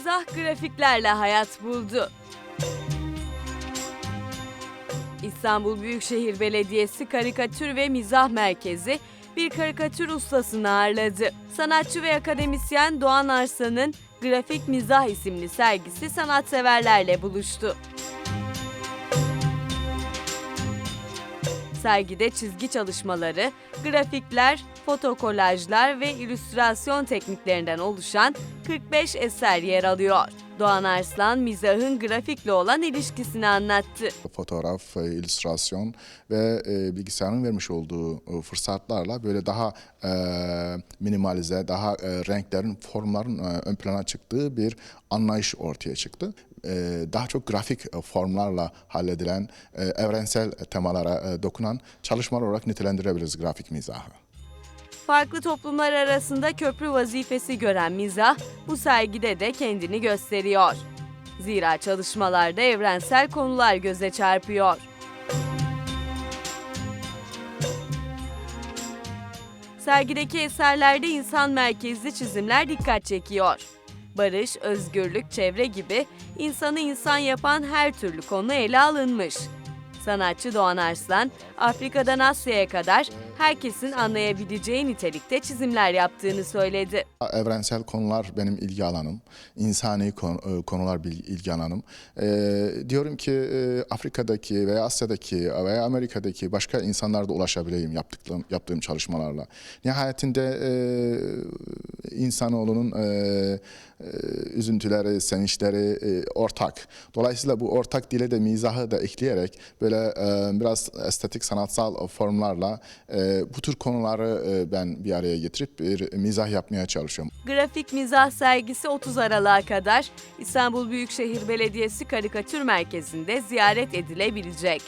mizah grafiklerle hayat buldu. İstanbul Büyükşehir Belediyesi Karikatür ve Mizah Merkezi bir karikatür ustasını ağırladı. Sanatçı ve akademisyen Doğan Arslan'ın Grafik Mizah isimli sergisi sanatseverlerle buluştu. Sergide çizgi çalışmaları, grafikler, fotokolajlar ve illüstrasyon tekniklerinden oluşan 45 eser yer alıyor. Doğan Arslan mizahın grafikle olan ilişkisini anlattı. fotoğraf, e, illüstrasyon ve e, bilgisayarın vermiş olduğu e, fırsatlarla böyle daha minimalize, daha renklerin, formların ön plana çıktığı bir anlayış ortaya çıktı. Daha çok grafik formlarla halledilen, evrensel temalara dokunan çalışmalar olarak nitelendirebiliriz grafik mizahı. Farklı toplumlar arasında köprü vazifesi gören mizah bu sergide de kendini gösteriyor. Zira çalışmalarda evrensel konular göze çarpıyor. Sergideki eserlerde insan merkezli çizimler dikkat çekiyor. Barış, özgürlük, çevre gibi insanı insan yapan her türlü konu ele alınmış. Sanatçı Doğan Arslan, Afrika'dan Asya'ya kadar herkesin anlayabileceği nitelikte çizimler yaptığını söyledi. Evrensel konular benim ilgi alanım. İnsani e, konular ilgi alanım. E, diyorum ki e, Afrika'daki veya Asya'daki veya Amerika'daki başka insanlara da ulaşabileyim yaptıklarım, yaptığım çalışmalarla. Nihayetinde e, insanoğlunun e, e, üzüntüleri, sevinçleri e, ortak. Dolayısıyla bu ortak dile de mizahı da ekleyerek böyle e, biraz estetik sanatsal formlarla e, bu tür konuları e, ben bir araya getirip bir mizah yapmaya çalışıyorum. Grafik Mizah sergisi 30 Aralık'a kadar İstanbul Büyükşehir Belediyesi Karikatür Merkezi'nde ziyaret edilebilecek.